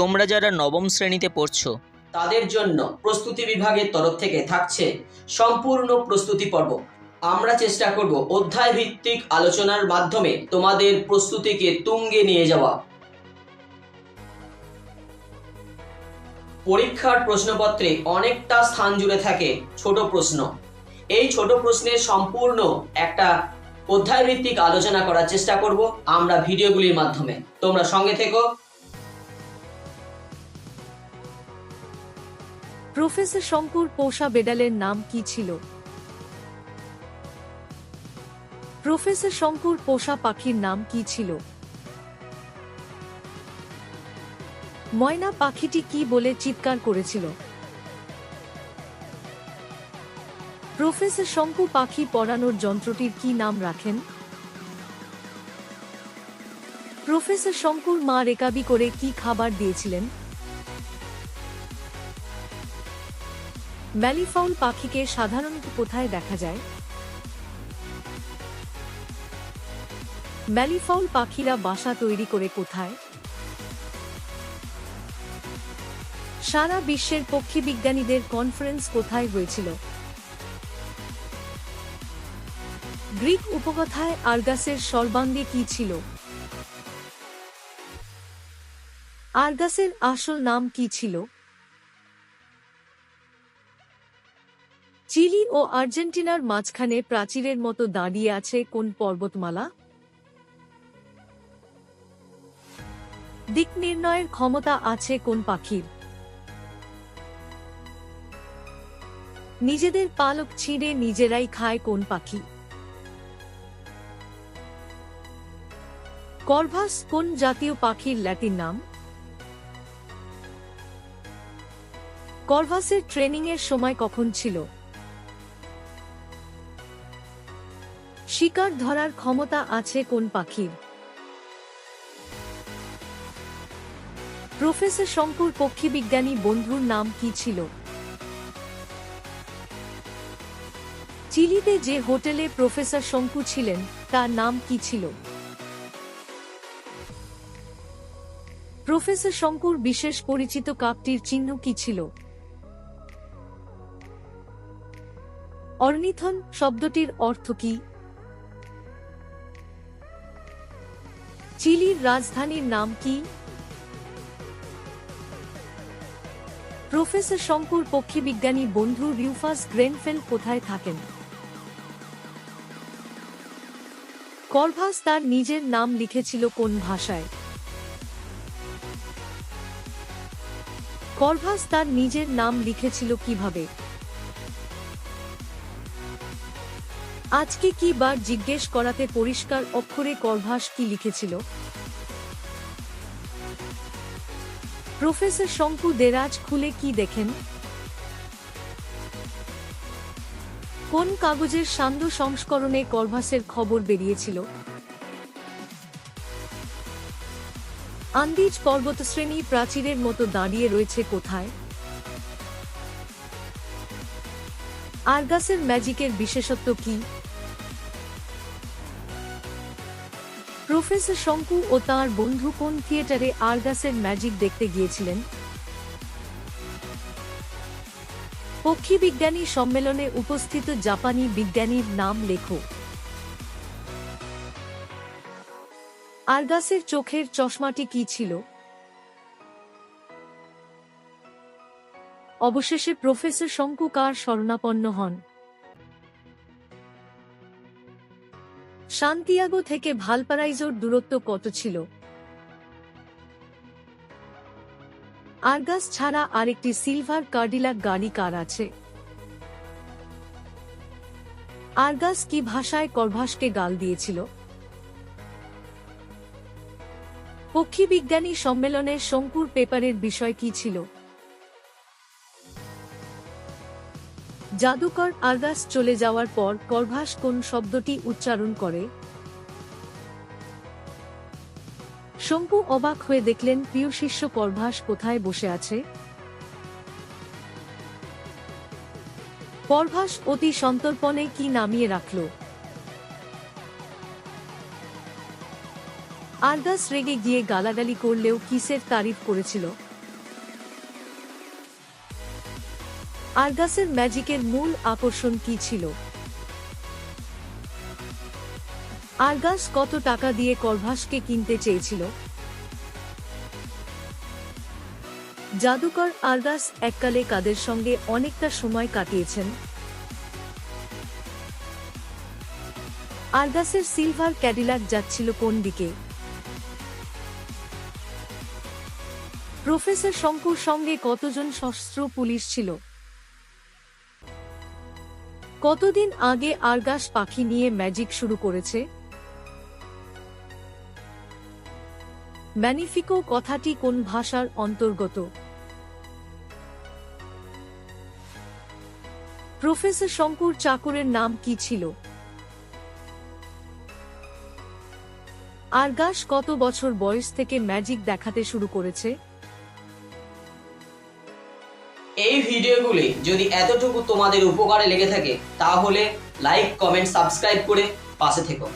তোমরা যারা নবম শ্রেণীতে পড়ছো, তাদের জন্য প্রস্তুতি বিভাগের তরফ থেকে থাকছে সম্পূর্ণ প্রস্তুতি পর্ব। আমরা চেষ্টা করব অধ্যায় ভিত্তিক আলোচনার মাধ্যমে তোমাদের প্রস্তুতিকে তুঙ্গে নিয়ে যাওয়া। পরীক্ষার প্রশ্নপত্রে অনেকটা স্থান জুড়ে থাকে ছোট প্রশ্ন। এই ছোট প্রশ্নের সম্পূর্ণ একটা অধ্যায় ভিত্তিক আলোচনা করার চেষ্টা করব আমরা ভিডিওগুলির মাধ্যমে। তোমরা সঙ্গে থেকো। প্রফেসর শঙ্কুর পোষা বেডালের নাম কি ছিল? প্রফেসর শঙ্কুর পোষা পাখির নাম কি ছিল? ময়না পাখিটি কি বলে চিৎকার করেছিল? প্রফেসর শঙ্কু পাখি পড়ানোর যন্ত্রটির কি নাম রাখেন? প্রফেসর শঙ্কুর মা রেকাবি করে কি খাবার দিয়েছিলেন? ম্যালিফাউল পাখিকে সাধারণত কোথায় দেখা যায়? ম্যালিফাউল পাখিরা বাসা তৈরি করে কোথায়? সারা বিশ্বের পক্ষী বিজ্ঞানীদের কনফারেন্স কোথায় হয়েছিল? গ্রিক উপকথায় আর্গাসের সর্বাঙ্গে কি ছিল? আর্গাসের আসল নাম কি ছিল? চিলি ও আর্জেন্টিনার মাঝখানে প্রাচীরের মতো দাঁড়িয়ে আছে কোন পর্বতমালা? দিক নির্ণয়ের ক্ষমতা আছে কোন পাখির? নিজেদের পালক ছিঁড়ে নিজেরাই খায় কোন পাখি? কর্ভাস কোন জাতীয় পাখির ল্যাটিন নাম? কর্ভাসের ট্রেনিং এর সময় কখন ছিল? শিকার ধরার ক্ষমতা আছে কোন পাখির? প্রফেসর শঙ্কুর পক্ষীবিজ্ঞানী বন্ধুর নাম কি ছিল? চিলিতে যে হোটেলে প্রফেসর শঙ্কু ছিলেন, তার নাম কি ছিল? প্রফেসর শঙ্কুর বিশেষ পরিচিত কাকটির চিহ্ন কি ছিল? অর্নিথন শব্দটির অর্থ কি? চিলির রাজধানীর নাম কি? প্রফেসর শঙ্কুর পক্ষীবিজ্ঞানী বন্ধু রিউফাস গ্রেনফেল কোথায় থাকেন? কলভাস তার নিজের নাম লিখেছিল কোন ভাষায়? কলভাস তার নিজের নাম লিখেছিল কীভাবে? আজকে কি বার জিজ্ঞেস করাতে পরিষ্কার অক্ষরে কলভাস কি লিখেছিল? প্রফেসর শঙ্কু দেরাজ খুলে কি দেখেন? কোন কাগজের সান্ধ্য সংস্করণে কলভাসের খবর বেরিয়েছিল? আন্দিজ পর্বতশ্রেণী প্রাচীরের মতো দাঁড়িয়ে রয়েছে কোথায়? আর্গাসের ম্যাজিকের বিশেষত্ব কি? প্রফেসর শঙ্কু ও তাঁর বন্ধু কোন থিয়েটারে আর্গাসের ম্যাজিক দেখতে গিয়েছিলেন? পক্ষী বিজ্ঞানী সম্মেলনে উপস্থিত জাপানি বিজ্ঞানীর নাম লেখো। আর্গাসের চোখের চশমাটি কি ছিল? অবশেষে প্রফেসর শঙ্কু কার শরণাপন্ন হন? সান্তিয়াগো থেকে ভালপারাইজোর দূরত্ব কত ছিল? আর্গাস ছাড়া আরেকটি সিলভার কার্ডিলাক গাড়ি কার আছে? আর্গাস কি ভাষায় করভাসকে গাল দিয়েছিল? পক্ষী বিজ্ঞানী সম্মেলনের শঙ্কুর পেপারের বিষয় কি ছিল? জাদুকর আর্গাস চলে যাওয়ার পর করভাস কোন শব্দটি উচ্চারণ করে? শঙ্কু অবাক হয়ে দেখলেন, প্রিয় শিষ্য করভাস কোথায় বসে আছে? করভাস অতি সন্তর্পণে কি নামিয়ে রাখল? আর্গাস রেগে গিয়ে গালাগালি করলেও কিসের তারিফ করেছিল? আরগাসের ম্যাজিকের মূল আকর্ষণ কি ছিল? আরগাস কত টাকা দিয়ে কলভাসকে কিনতে চেয়েছিল? জাদুকর আরগাস এককালে কাদের সঙ্গে অনেকটা সময় কাটিয়েছেন? আরগাসের সিলভার ক্যাডিলাক যাচ্ছিল কোন দিকে? প্রফেসর শঙ্কুর সঙ্গে কতজন সশস্ত্র পুলিশ ছিল? কতদিন আগে আরগাস পাখি নিয়ে ম্যাজিক শুরু করেছে? ম্যানিফিকো কথাটি কোন ভাষার অন্তর্গত? প্রফেসর শঙ্কুর চাকরের নাম কি ছিল? আরগাস কত বছর বয়স থেকে ম্যাজিক দেখাতে শুরু করেছে? ভিডিওগুলি যদি এতটুকু তোমাদের উপকারে লেগে থাকে তাহলে লাইক কমেন্ট সাবস্ক্রাইব করে পাশে থেকো।